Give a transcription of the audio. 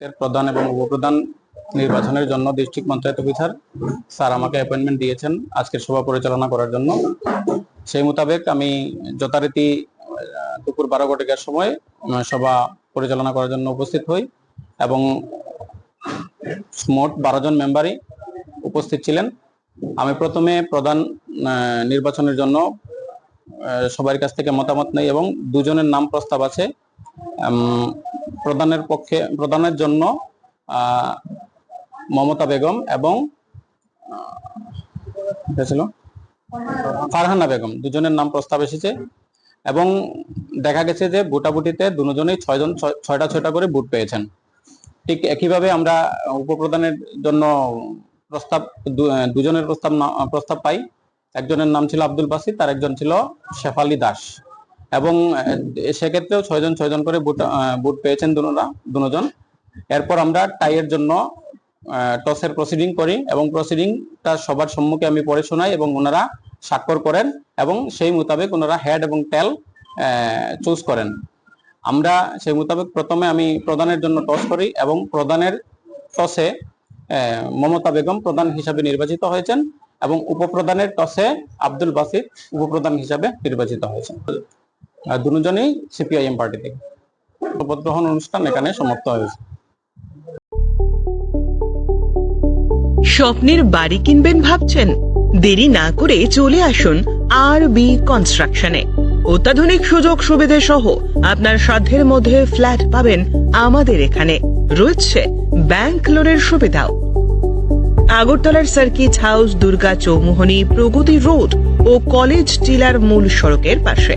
এর প্রধান এবং উপপ্রধান নির্বাচনের জন্য ডিস্ট্রিক্ট পঞ্চায়েত অফিসার স্যার আমাকে অ্যাপয়েন্টমেন্ট দিয়েছেন আজকের সভা পরিচালনা করার জন্য। সেই মোতাবেক আমি যথারীতি দুপুর বারো ঘটিকার সময় সভা পরিচালনা করার জন্য উপস্থিত হই এবং মোট বারো জন মেম্বারই উপস্থিত ছিলেন। আমি প্রথমে প্রধান নির্বাচনের জন্য সবার কাছ থেকে মতামত নেই এবং দুজনের নাম প্রস্তাব আছে। উম, প্রধানের পক্ষে প্রদানের জন্য মমতা বেগম এবং ফারহানা বেগম দুজনের নাম প্রস্তাব এসেছে। এবং দেখা গেছে যে ভোটাভুটিতে দুজনেই ছয়জন ছয়- ছয়টা ছয়টা করে ভোট পেয়েছেন। ঠিক একইভাবে আমরা উপপ্রধানের জন্য প্রস্তাব দুজনের প্রস্তাব প্রস্তাব পাই। একজনের নাম ছিল আব্দুল বাসিদ তার একজন ছিল শেফালি দাস। এবং সেক্ষেত্রেও ছয়জন ছয়জন করে বুট বুট পেয়েছেন দুনোরা দুজন এরপর আমরা টাইয়ের জন্য টসের প্রসিডিং করি এবং প্রসিডিংটা সবার সম্মুখে আমি পড়ে শোনাই এবং ওনারা স্বাক্ষর করেন এবং সেই মোতাবেক ওনারা হেড এবং টেল চুজ করেন। আমরা সেই মোতাবেক প্রথমে আমি প্রধানের জন্য টস করি এবং প্রধানের টসে মমতা বেগম প্রধান হিসাবে নির্বাচিত হয়েছেন এবং উপপ্রধানের টসে আব্দুল বাসিদ উপপ্রধান হিসাবে নির্বাচিত হয়েছেন। দুজনেই সিপিআইএম পার্টি থেকে। গ্রহণ অনুষ্ঠান এখানে সমাপ্ত হয়েছে। স্বপ্নের বাড়ি কিনবেন ভাবছেন? দেরি না করে চলে আসুন আর বি কনস্ট্রাকশনে। অত্যাধুনিক সুযোগ সুবিধে সহ আপনার সাধ্যের মধ্যে ফ্ল্যাট পাবেন আমাদের এখানে। রয়েছে ব্যাংক লোনের সুবিধাও। আগরতলার circuit house, Durga Chowmuhani, Pragati road ও কলেজ টিলার মূল সড়কের পাশে।